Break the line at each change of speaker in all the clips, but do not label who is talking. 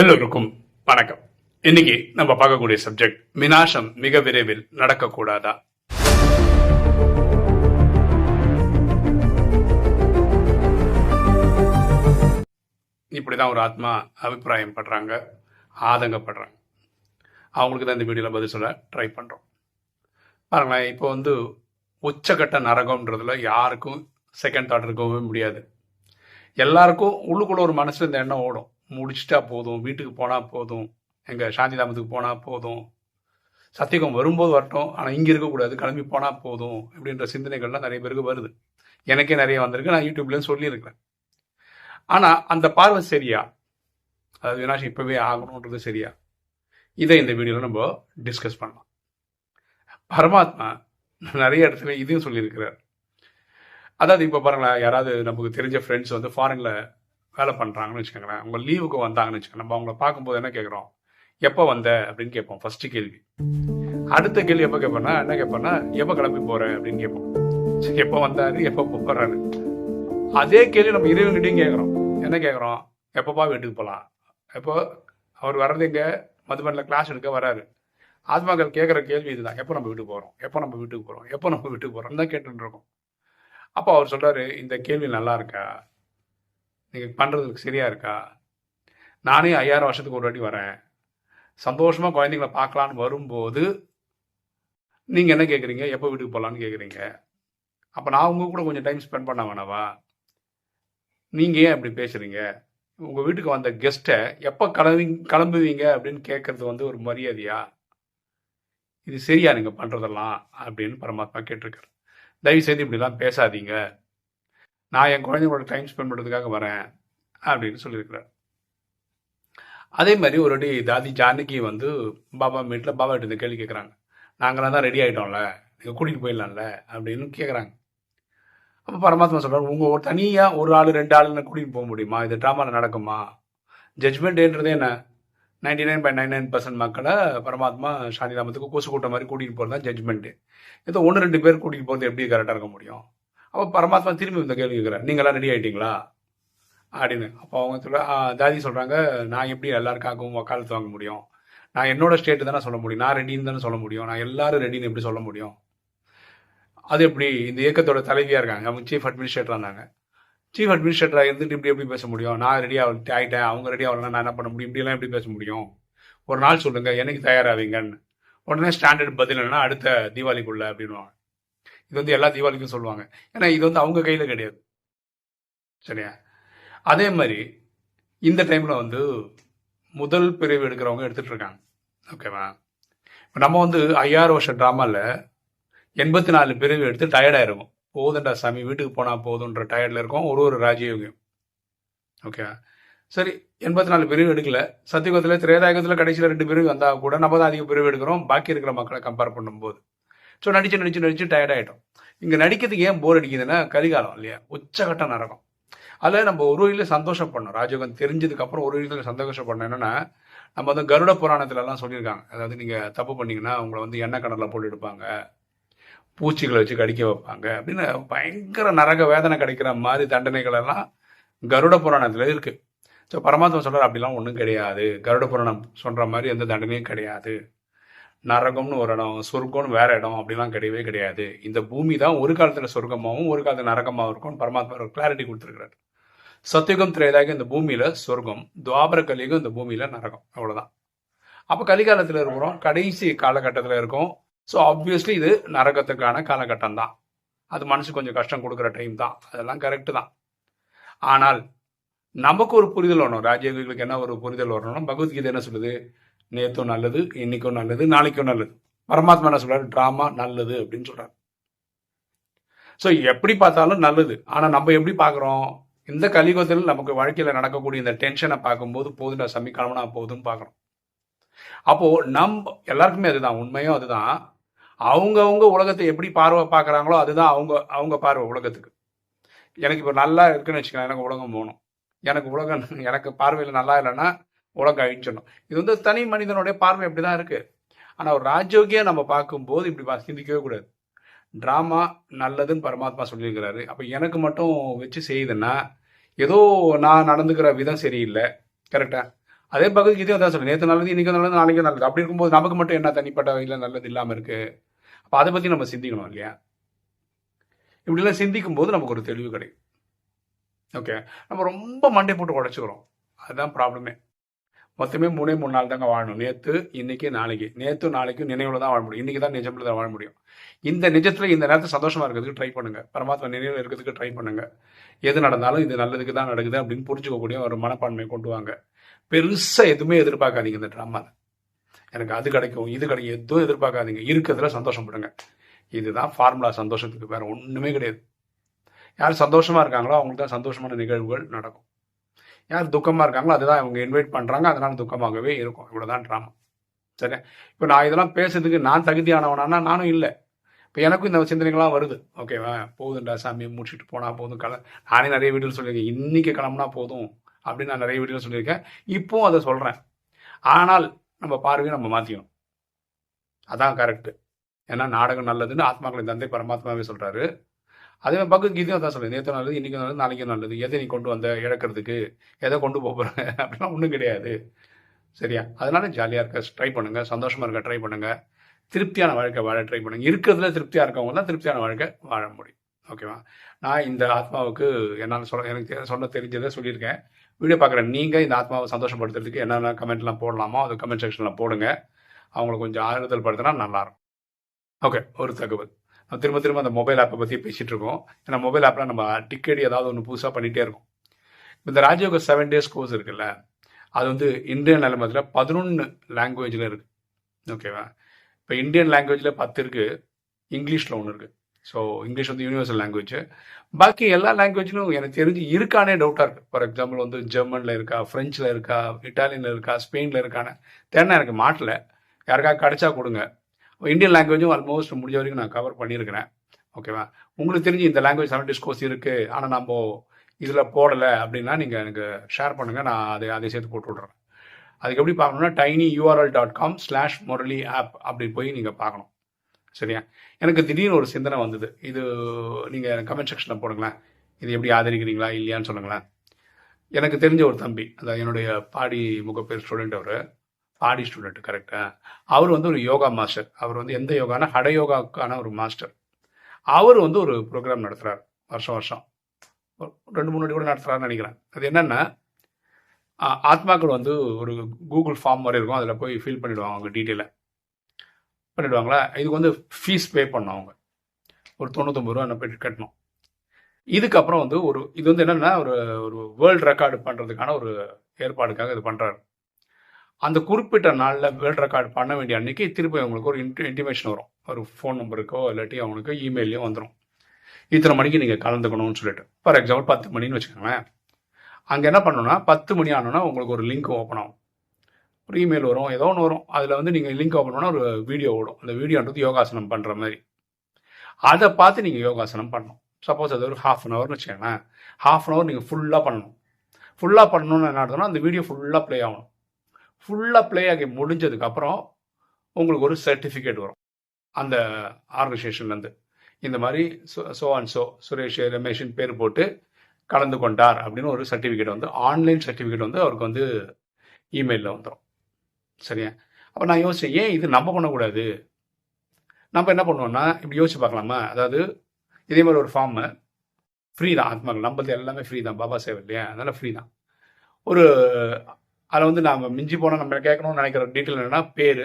எல்லோருக்கும் வணக்கம். இன்னைக்கு நம்ம பார்க்கக்கூடிய சப்ஜெக்ட் வினாசம் மிக விரைவில் நடக்கக்கூடாதா? இப்படிதான் ஒரு ஆத்மா அபிப்பிராயம் படுறாங்க ஆதங்கப்படுறாங்க. அவங்களுக்கு தான் இந்த வீடியோல பதில் சொல்ல ட்ரை பண்றோம். பாருங்களேன் இப்போ வந்து உச்சக்கட்ட நரகம்ன்றதுல யாருக்கும் செகண்ட் தாட் இருக்கவே முடியாது. எல்லாருக்கும் உள்ளுக்குள்ள ஒரு மனசுல இந்த எண்ணம் ஓடும். முடிச்சிட்டா போதும் வீட்டுக்கு போனால் போதும் எங்கள் சாந்தி தாமத்துக்கு போனால் போதும். சத்தியகம் வரும்போது வரட்டும் ஆனால் இங்கே இருக்கக்கூடாது கிளம்பி போனால் போதும் அப்படின்ற சிந்தனைகள்லாம் நிறைய பேருக்கு வருது. எனக்கே நிறைய வந்திருக்கு நான் யூடியூப்லேயும் சொல்லியிருக்கிறேன். ஆனால் அந்த பார்வை சரியா? அதாவது வினாஷ் இப்பவே ஆகணுன்றது சரியா? இதை இந்த வீடியோவில் நம்ம டிஸ்கஸ் பண்ணலாம். பரமாத்மா நிறைய இடத்துல இதையும் சொல்லியிருக்கிறார். அதாவது இப்போ பாருங்களேன் யாராவது நமக்கு தெரிஞ்ச ஃப்ரெண்ட்ஸ் வந்து ஃபாரினில் வேலை பண்ணுறாங்கன்னு வச்சுக்கோங்களேன். அவங்க லீவுக்கு வந்தாங்கன்னு வச்சுக்கோங்க. நம்ம அவங்கள பார்க்கும்போது என்ன கேட்குறோம்? எப்போ வந்த? அப்படின்னு கேட்போம். ஃபஸ்ட்டு கேள்வி. அடுத்த கேள்வி எப்போ கேட்போம்னா என்ன கேட்போம்னா எப்போ கிளம்பி போகிறேன் அப்படின்னு கேட்போம். சரி எப்போ வந்தாரு? எப்போ போறாரு அதே கேள்வி நம்ம இறைவன்கிட்டையும் கேட்குறோம். என்ன கேட்குறோம்? எப்பப்பா வீட்டுக்கு போகலாம் எப்போ? அவர் வர்றது எங்க? மதுபனில் கிளாஸ் எடுக்க வராரு. ஆத்மாக்கள் கேட்குற கேள்வி இதுதான். எப்போ நம்ம வீட்டுக்கு போகிறோம் எப்போ நம்ம வீட்டுக்கு போகிறோம் எப்போ நம்ம வீட்டுக்கு போகிறோம் தான் கேட்டுருக்கோம் அப்போ அவர் சொல்கிறாரு இந்த கேள்வி நல்லா இருக்கா? நீங்கள் பண்ணுறதுக்கு சரியா இருக்கா? நானே ஐயாயிரம் வருஷத்துக்கு ஒரு வாட்டி வரேன். சந்தோஷமாக குழந்தைங்கள பார்க்கலான்னு வரும்போது நீங்கள் என்ன கேட்குறீங்க எப்போ வீட்டுக்கு போகலான்னு கேட்குறீங்க அப்போ நான் உங்கள் கூட கொஞ்சம் டைம் ஸ்பெண்ட் பண்ண வேணாவா? நீங்கள் ஏன் இப்படி பேசுகிறீங்க உங்கள் வீட்டுக்கு வந்த கெஸ்ட்டை எப்போ கிளம்பி கிளம்புவீங்க அப்படின்னு கேட்குறது வந்து ஒரு மரியாதையா? இது சரியா நீங்கள் பண்ணுறதெல்லாம் அப்படின்னு பரமாத்மா கேட்டிருக்காரு. தயவு செய்து இப்படிலாம் பேசாதீங்க. நான் என் குழந்தைங்களோட டைம் ஸ்பெண்ட் பண்ணுறதுக்காக வரேன் அப்படின்னு சொல்லியிருக்கிறார். அதே மாதிரி ஒரு வாட்டி தாதி ஜானகி வந்து பாபா வீட்டில் பாபா கிட்ட இந்த கேள்வி கேட்குறாங்க நாங்களாம் தான் ரெடி ஆகிட்டோம்ல நீங்கள் கூட்டிகிட்டு போயிடலாம்ல அப்படின்னு கேட்குறாங்க அப்போ பரமாத்மா சொல்கிறார் உங்கள் ஒரு தனியாக ஒரு ஆள் ரெண்டு ஆளுன்னு கூட்டிகிட்டு போக முடியுமா? இது ட்ராமாவில் நடக்குமா? ஜட்மெண்ட்ன்றதே என்ன? Ninety nine point nine nine percent மக்களை பரமாத்மா சாந்திதாமத்துக்கு கூசு கூட்டம் மாதிரி கூட்டிகிட்டு போகிறது தான் ஜட்மெண்ட்டு ஏதோ ஒன்று ரெண்டு பேர் கூட்டிகிட்டு போகிறது எப்படி கரெக்டாக இருக்க முடியும்? அப்போ பரமாத்மா திரும்பி இந்த கேள்வி கேட்குறாரு நீங்களாம் ரெடி ஆகிட்டீங்களா அப்படின்னு. அப்போ அவங்க சொல்ல தாதி சொல்கிறாங்க நான் எப்படி எல்லாருக்காகவும் வக்காலத்து வாங்க முடியும்? நான் என்னோட ஸ்டேட்டு தானே சொல்ல முடியும்? நான் ரெடின்னு தானே சொல்ல முடியும்? நான் எல்லாரும் ரெடின்னு எப்படி சொல்ல முடியும்? அது எப்படி இந்த இயக்கத்தோட தலைவியாக இருக்காங்க. அவங்க சீஃப் அட்மினிஸ்ட்ரேட்டராக இருந்தாங்க சீஃப் அட்மினிஸ்ட்ரேட்டராக இருந்துட்டு இப்படி எப்படி பேச முடியும்? நான் ரெடி ஆகிட்டு ஆகிட்டேன் அவங்க ரெடி ஆகலாம் நான் என்ன பண்ண முடியும்? இப்படிலாம் எப்படி பேச முடியும்? ஒரு நாள் சொல்லுங்கள் என்னைக்கு தயாராகிங்கன்னு உடனே ஸ்டாண்டர்ட் பதில் என்னன்னா அடுத்த தீபாவளிக்குள்ள அப்படின்வாங்க இது வந்து எல்லா தீபாவளிக்கும் சொல்லுவாங்க. ஏன்னா இது வந்து அவங்க கையில் கிடையாது. சரியா? அதே மாதிரி இந்த டைமில் வந்து முதல் பிரிவு எடுக்கிறவங்க எடுத்துகிட்டு இருக்காங்க. ஓகேவா இப்போ நம்ம வந்து ஐயாறு வருஷம் ட்ராமாவில் எண்பத்தி நாலு பிரிவு எடுத்து டயர்டாக இருக்கும் போதுண்டா சாமி வீட்டுக்கு போனால் போதுன்ற டயர்டில் இருக்கும். ஒரு ஒரு ராஜயோகியம். ஓகே சரி எண்பத்தி நாலு பிரிவு எடுக்கல. சத்தியுகத்தில் திரேதாயுகத்தில் கடைசியில் ரெண்டு பிரிவு வந்தால் கூட நம்ம தான் அதிக பிரிவு எடுக்கிறோம். பாக்கி இருக்கிற மக்களை கம்பேர் பண்ணும்போது. ஸோ நடிச்சு நடிச்சு நடிச்சு டயர்ட் ஆகிட்டோம் இங்கே நடிக்கிறதுக்கு ஏன் போர் அடிக்குதுன்னா கரிகாலம் இல்லையா? உச்சகட்டம் நரகம். அதில் நம்ம ஒரு வழியில் சந்தோஷப்படணும் ராஜயோகம் தெரிஞ்சதுக்கப்புறம் ஒரு வழியில் சந்தோஷப்படணும் என்னென்னா நம்ம வந்து கருட புராணத்துலலாம் சொல்லியிருக்காங்க. அதாவது நீங்கள் தப்பு பண்ணிங்கன்னா உங்களை வந்து எண்ணெய் கடலில் போட்டு எடுப்பாங்க. பூச்சிகளை வச்சு கடிக்க வைப்பாங்க. அப்படின்னு பயங்கர நரக வேதனை கிடைக்கிற மாதிரி தண்டனைகள் எல்லாம் கருட புராணத்தில் இருக்குது ஸோ பரமாத்மா சொல்கிறார் அப்படிலாம் ஒன்றும் கிடையாது. கருட புராணம் சொல்கிற மாதிரி எந்த தண்டனையும் கிடையாது. நரகம்னு ஒரு இடம் சொர்க்கம்னு வேற இடம் அப்படிலாம் கிடையவே கிடையாது. இந்த பூமி தான் ஒரு காலத்துல சொர்க்கமாகவும் ஒரு காலத்துல நரகமாகவும் இருக்கும்னு பரமாத்மா ஒரு கிளாரிட்டி கொடுத்துருக்கிறார். சத்தியுகம் திரையதாக இந்த பூமியில சொர்க்கம் துவாபர கலியுகம் இந்த பூமியில நரகம் அவ்வளவுதான். அப்ப கலிகாலத்துல இருக்கிறோம் கடைசி காலகட்டத்துல இருக்கும். ஸோ ஆப்வியஸ்லி இது நரகத்துக்கான காலகட்டம் தான். அது மனசு கொஞ்சம் கஷ்டம் கொடுக்குற டைம் தான். அதெல்லாம் கரெக்டு தான். ஆனால் நமக்கு ஒரு புரிதல் வரணும். ராஜயோகிகளுக்கு என்ன ஒரு புரிதல் வரணும்னா பகவத்கீதை என்ன சொல்லுது? நேத்தும் நல்லது இன்னைக்கும் நல்லது நாளைக்கும் நல்லது. பரமாத்மா என்ன சொல்றாரு? டிராமா நல்லது அப்படின்னு சொல்றாரு. ஸோ எப்படி பார்த்தாலும் நல்லது. ஆனால் நம்ம எப்படி பார்க்குறோம்? இந்த கலியுகத்தில் நமக்கு வாழ்க்கையில் நடக்கக்கூடிய இந்த டென்ஷனை பார்க்கும்போது போதும் நான் சமிக்காலம்னா போதும் பார்க்குறோம். அப்போது நம்ம எல்லாருக்குமே அதுதான் உண்மையும் அதுதான். அவங்கவுங்க உலகத்தை எப்படி பார்வை பார்க்குறாங்களோ அதுதான் அவங்க அவங்க பார்வை உலகத்துக்கு. எனக்கு இப்போ நல்லா இருக்குன்னு வச்சுக்கலாம் எனக்கு உலகம் போகணும். எனக்கு உலகம் எனக்கு பார்வையில் நல்லா இல்லைன்னா உலகம் அழிச்சிடணும் இது வந்து தனி மனிதனுடைய பார்வை இப்படி தான் இருக்கு. ஆனால் ஒரு ராஜயோகியா நம்ம பார்க்கும்போது இப்படி சிந்திக்கவே கூடாது. ட்ராமா நல்லதுன்னு பரமாத்மா சொல்லியிருக்கிறாரு. அப்போ எனக்கு மட்டும் வச்சு செய்யுதுன்னா ஏதோ நான் நடந்துக்கிற விதம் சரியில்லை. கரெக்டாக அதே பகுதிக்கு இதே தான் சொல்லு நேற்று நல்லது இன்றைக்கும் நல்லது நாளைக்கு நல்லது. அப்படி இருக்கும்போது நமக்கு மட்டும் என்ன தனிப்பட்ட வகையில் நல்லது இல்லாமல் இருக்குது அப்போ அதை பற்றி நம்ம சிந்திக்கணும் இல்லையா? இப்படிலாம் சிந்திக்கும் போது நமக்கு ஒரு தெளிவு கிடைக்கும். ஓகே நம்ம ரொம்ப மண்டை போட்டு உடச்சிக்கிறோம். அதுதான் ப்ராப்ளமே மொத்தமே மூணே மூணு நாள் தாங்க வாழணும். நேற்று இன்னைக்கு நாளைக்கு. நேற்று நாளைக்கு நினைவில் தான் வாழ முடியும். இன்னைக்கு தான் நிஜம்ல தான் வாழ முடியும். இந்த நிஜத்தில் இந்த நேரத்தில் சந்தோஷமாக இருக்கிறதுக்கு ட்ரை பண்ணுங்கள் பரமாத்மா நினைவில் இருக்கிறதுக்கு ட்ரை பண்ணுங்கள் எது நடந்தாலும் இது நல்லதுக்கு தான் நடக்குது அப்படின்னு புரிஞ்சுக்கக்கூடிய ஒரு மனப்பான்மையை கொண்டு வாங்க. பெருசாக எதுவுமே எதிர்பார்க்காதீங்க இந்த ட்ராமாவில் எனக்கு அது கிடைக்கும் இது கிடைக்கும் எதுவும் எதிர்பார்க்காதீங்க. இருக்கிறதுல சந்தோஷப்படுங்க இதுதான் ஃபார்முலா சந்தோஷத்துக்கு. வேறு ஒன்றுமே கிடையாது. யார் சந்தோஷமாக இருக்காங்களோ அவங்களுக்கு தான் சந்தோஷமான நிகழ்வுகள் நடக்கும். யார் துக்கமாக இருக்காங்களோ அதுதான் அவங்க இன்வைட் பண்ணுறாங்க அதனால துக்கமாகவே இருக்கும். இவ்வளோதான் ட்ராமா சரியா இப்போ நான் இதெல்லாம் பேசுறதுக்கு நான் தகுதியானவனா நானும் இல்லை. இப்போ எனக்கும் இந்த சிந்தனைகள்லாம் வருது. ஓகேவா போதும்டா சாமியை முடிச்சுட்டு போனால் போதும். கல நானே நிறைய வீடியோ சொல்லியிருக்கேன். இன்றைக்கி கிளம்புனா போதும் அப்படின்னு நான் நிறைய வீடியோ சொல்லியிருக்கேன். இப்போவும் அதை சொல்கிறேன் ஆனால் நம்ம பார்வையை நம்ம மாற்றிக்கணும் அதான் கரெக்டு ஏன்னா நாடகம் நல்லதுன்னு ஆத்மாக்களின் தந்தை பரமாத்மாவே சொல்கிறாரு அதே மாதிரி பக்கத்துக்கு கீதையும் தான் சொல்லுது நேற்று நல்லது இன்றைக்கும் நல்லது நாளைக்கு நல்லது. எதை நீ கொண்டு வந்த இழக்கிறதுக்கு எதை கொண்டு போக போகிற அப்படிலாம் ஒன்றும் கிடையாது. சரியா? அதனால ஜாலியாக இருக்க ட்ரை பண்ணுங்கள் சந்தோஷமாக இருக்க ட்ரை பண்ணுங்கள் திருப்தியான வாழ்க்கை வாழ ட்ரை பண்ணுங்க. இருக்கிறதுல திருப்தியாக இருக்கவங்க தான் திருப்தியான வாழ்க்கை வாழ முடியும். ஓகேவா நான் இந்த ஆத்மாவுக்கு என்னால் சொல்ல எனக்கு தெ- சொல்ல தெரிஞ்சதை சொல்லியிருக்கேன். வீடியோ பார்க்குறேன் நீங்கள் இந்த ஆத்மாவை சந்தோஷப்படுத்துறதுக்கு என்னென்ன கமெண்ட்லாம் போடலாமோ அது கமெண்ட் செக்ஷனில் போடுங்க. அவங்களுக்கு கொஞ்சம் ஆறுதல் படுத்தினா நல்லாயிருக்கும். ஓகே ஒரு தகவல். திரும்ப திரும்ப அந்த மொபைல் ஆப்பை பற்றி பேசிகிட்டு இருக்கோம் ஏன்னா மொபைல் ஆப்பில் நம்ம டிக்கெட் ஏதாவது ஒன்று புதுசாக பண்ணிகிட்டே இருக்கோம். இந்த ராஜயோக செவன் டேஸ் கோர்ஸ் இருக்குல்ல அது வந்து இந்தியன் நிலைமத்தில் பதினொன்று லாங்குவேஜில் இருக்குது ஓகேவா இப்போ இந்தியன் லாங்குவேஜில் பத்து இருக்குது இங்கிலீஷில் ஒன்று இருக்குது ஸோ இங்கிலீஷ் வந்து யூனிவர்சல் லாங்குவேஜ் பாக்கி எல்லா லாங்குவேஜிலும் எனக்கு தெரிஞ்சு இருக்கானே டவுட்டாக இருக்குது ஃபார் எக்ஸாம்பிள் வந்து ஜெர்மனில் இருக்கா ஃப்ரெஞ்சில் இருக்கா இட்டாலியனில் இருக்கா ஸ்பெயினில் இருக்கான்னு. தேனா எனக்கு மாட்டல. யாருக்காவது கிடைச்சா கொடுங்க. இந்தியன் லாங்குவேஜும் ஆல்மோஸ்ட் முடிஞ்ச வரைக்கும் நான் கவர் பண்ணியிருக்கிறேன். ஓகேவா உங்களுக்கு தெரிஞ்சு இந்த லாங்குவேஜ் செவன்டிஸ் கோர்ஸ் இருக்குது ஆனால் நம்ம இதில் போடலை அப்படின்னா நீங்கள் எனக்கு ஷேர் பண்ணுங்கள் நான் அதை அதை சேர்த்து போட்டு விட்றேன் அதுக்கு எப்படி பார்க்கணும்னா tiny URL dot com slash Murali app அப்படின்னு போய் நீங்கள் பார்க்கணும். சரியா? எனக்கு திடீர்னு ஒரு சிந்தனை வந்தது. இது நீங்கள் கமெண்ட் செக்ஷனில் போடுங்களேன். இது எப்படி ஆதரிக்கிறீங்களா இல்லையான்னு சொல்லுங்களேன். எனக்கு தெரிஞ்ச ஒரு தம்பி அதாவது என்னுடைய பாடி முகப்பேர் ஸ்டூடெண்ட் அவர் பாடி ஸ்டூடெண்ட் கரெக்டாக அவர் வந்து ஒரு யோகா மாஸ்டர். அவர் வந்து எந்த யோகானா ஹட யோகாவுக்கான ஒரு மாஸ்டர். அவர் வந்து ஒரு ப்ரோக்ராம் நடத்துகிறார் வருஷம் வருஷம். ஒரு ரெண்டு மூணு கூட நடத்துகிறாருன்னு நினைக்கிறேன். அது என்னென்னா ஆத்மாக்கள் வந்து ஒரு கூகுள் ஃபார்ம் மாதிரி இருக்கும். அதில் போய் ஃபில் பண்ணிவிடுவாங்க அவங்க டீட்டெயிலை பண்ணிவிடுவாங்களா இதுக்கு வந்து ஃபீஸ் பே பண்ணோம் அவங்க. ஒரு தொண்ணூத்தொம்பது ரூபா என்ன போய் கட்டணும். இதுக்கப்புறம் வந்து ஒரு இது வந்து என்னென்னா ஒரு ஒரு வேர்ல்டு ரெக்கார்டு பண்ணுறதுக்கான ஒரு ஏற்பாடுக்காக இது பண்ணுறாரு அந்த குறிப்பிட்ட நாளில் வேர்ல்டு ரெக்கார்டு பண்ண வேண்டிய அன்னைக்கு திருப்பி அவங்களுக்கு ஒரு இன்டி இன்டிமேஷன் வரும். ஒரு ஃபோன் நம்பருக்கோ இல்லாட்டி அவங்களுக்கு இமெயிலையும் வந்துடும் இத்தனை மணிக்கு நீங்கள் கலந்துக்கணும்னு சொல்லிட்டு. ஃபார் எக்ஸாம்பிள் பத்து மணின்னு வச்சுக்கோங்களேன். அங்கே என்ன பண்ணணும்னா பத்து மணி ஆனோன்னா உங்களுக்கு ஒரு லிங்க் ஓப்பன் ஆகும். ஒரு இமெயில் வரும் ஏதோ ஒன்று வரும். அதில் வந்து நீங்கள் லிங்க் ஓப்பன் பண்ணால் ஒரு வீடியோ ஓடும். அந்த வீடியோன்றது யோகாசனம் பண்ணுற மாதிரி. அதை பார்த்து நீங்கள் யோகாசனம் பண்ணணும். சப்போஸ் அது ஒரு ஹாஃப் அன் ஹவர்னு வச்சுக்கோங்களேன். ஹாஃப் அன் ஹவர் நீங்கள் ஃபுல்லாக பண்ணணும். ஃபுல்லாக பண்ணணும்னு என்ன நடத்தணும் அந்த வீடியோ ஃபுல்லாக ப்ளே ஆகணும். ஃபுல்லாக ப்ளே ஆகி முடிஞ்சதுக்கப்புறம் உங்களுக்கு ஒரு சர்டிஃபிகேட் வரும். அந்த ஆர்கனைசேஷன்லேருந்து இந்த மாதிரி சோ அண்ட் சோ சுரேஷ் ரமேஷின் பேர் போட்டு கலந்து கொண்டார் அப்படின்னு ஒரு சர்டிஃபிகேட் வந்து ஆன்லைன் சர்டிஃபிகேட் வந்து அவருக்கு வந்து இமெயிலில் வந்துடும் சரியா? அப்போ நான் யோசிச்சேன் ஏன் இது நம்ம பண்ணக்கூடாது? நம்ம என்ன பண்ணுவோம்னா இப்படி யோசிச்சு பார்க்கலாமா? அதாவது இதே மாதிரி ஒரு ஃபார்மு ஃப்ரீ தான். ஆத்மாக்கள் நம்மளது எல்லாமே ஃப்ரீ தான். பாபா சேவ் இல்லையா? அதனால் ஃப்ரீ தான். ஒரு அதில் வந்து நாம் மிஞ்சி போனால் நம்ம கேட்கணும்னு நினைக்கிற டீட்டெயில் என்னென்னா பேர்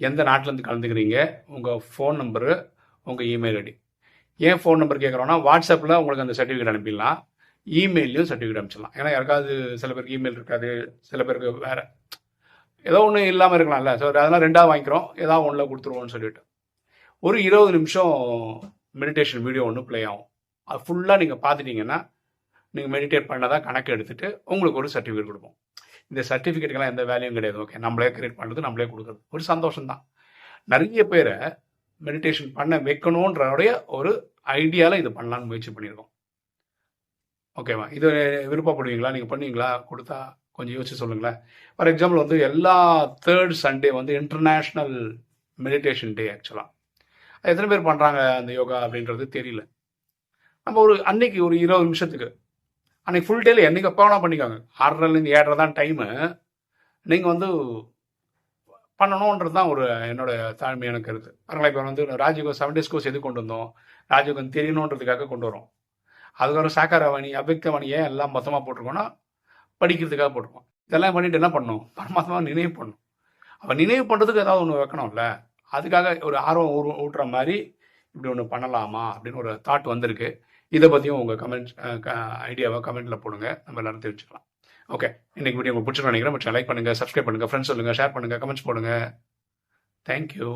எந்த நாட்டிலேருந்து கலந்துக்கிறீங்க உங்கள் ஃபோன் நம்பரு உங்கள் இமெயில் ஐடி ஏன் ஃபோன் நம்பர் கேட்குறோன்னா வாட்ஸ்அப்பில் உங்களுக்கு அந்த சர்டிஃபிகேட் அனுப்பிடலாம். இமெயிலையும் சர்டிஃபிகேட் அனுப்பிச்சிடலாம். ஏன்னா யாருக்காவது சில பேருக்கு இமெயில் இருக்காது சில பேருக்கு வேறு ஏதோ ஒன்று இல்லாமல் இருக்கலாம்ல. ஸோ அதெல்லாம் ரெண்டாக வாங்கிக்கிறோம். ஏதாவது ஒன்றில் கொடுத்துருவோம்னு சொல்லிட்டு. ஒரு இருபது நிமிஷம் மெடிடேஷன் வீடியோ ஒன்று ப்ளே ஆகும். அது ஃபுல்லாக நீங்கள் பார்த்துட்டீங்கன்னா நீங்கள் மெடிடேட் பண்ணதான் கணக்கு எடுத்துகிட்டு உங்களுக்கு ஒரு சர்டிஃபிகேட் கொடுப்போம். இந்த சர்டிஃபிகேட்டுக்கெல்லாம் எந்த வேல்யூயும் கிடையாது. ஓகே நம்மளே கிரியேட் பண்ணுறது நம்மளே கொடுக்குறது. ஒரு சந்தோஷம் தான் நிறைய பேரை மெடிடேஷன் பண்ண வைக்கணுன்றடைய ஒரு ஐடியாவில் இது பண்ணலான்னு முயற்சி பண்ணியிருக்கோம். ஓகேவா இது விருப்பப்படுவீங்களா? நீங்கள் பண்ணுவீங்களா? கொடுத்தா கொஞ்சம் யோசிச்சு சொல்லுங்களேன். ஃபார் எக்ஸாம்பிள் வந்து எல்லா தேர்ட் சண்டே வந்து இன்டர்நேஷ்னல் மெடிடேஷன் டே ஆக்சுவலாக எத்தனை பேர் பண்ணுறாங்க அந்த யோகா அப்படின்றது தெரியல. நம்ம ஒரு அன்னைக்கு ஒரு இருபது நிமிஷத்துக்கு அன்றைக்கி ஃபுல் டேல என்றைக்கு எப்போ வேணால் பண்ணிக்கோங்க. ஆறரைலேருந்து ஏழரை தான் டைமு நீங்கள் வந்து பண்ணணுன்றது தான் ஒரு என்னோட தாழ்மையான கருத்து பாருங்களேன் இப்போ வந்து ராஜீவ் செவன் டேஸ் கோர்ஸ் எது கொண்டு வந்தோம்? ராஜீவ் தெரியணுன்றதுக்காக கொண்டு வரோம். அதுக்கப்புறம் சாக்காரவாணி அபிக்தவாணி ஏன் எல்லாம் மொத்தமாக போட்டிருக்கோன்னா படிக்கிறதுக்காக போட்டிருக்கோம். இதெல்லாம் பண்ணிட்டு என்ன பண்ணணும்? பரமாத்மா நினைவு பண்ணும் அப்போ நினைவு பண்ணுறதுக்கு ஏதாவது ஒன்று வைக்கணும்ல? அதுக்காக ஒரு ஆர்வம் ஊ- ஊட்டுற மாதிரி இப்படி ஒன்று பண்ணலாமா? அப்படின்னு ஒரு தாட் வந்திருக்கு. இதை பற்றியும் உங்கள் கமெண்ட் ஐடியாவை கமெண்ட்டில் போடுங்க. நம்ம எல்லாரும் தெரிஞ்சுக்கலாம். ஓகே இன்னைக்கு வீடியோ உங்களுக்கு பிடிச்சிருக்கோம் நினைக்கிறேன். லைக் பண்ணுங்கள் சப்ஸ்கிரைப் பண்ணுங்கள் ஃப்ரெண்ட்ஸ் சொல்லுங்கள் ஷேர் பண்ணுங்கள் கமெண்ட்ஸ் போடுங்க. தேங்க்யூ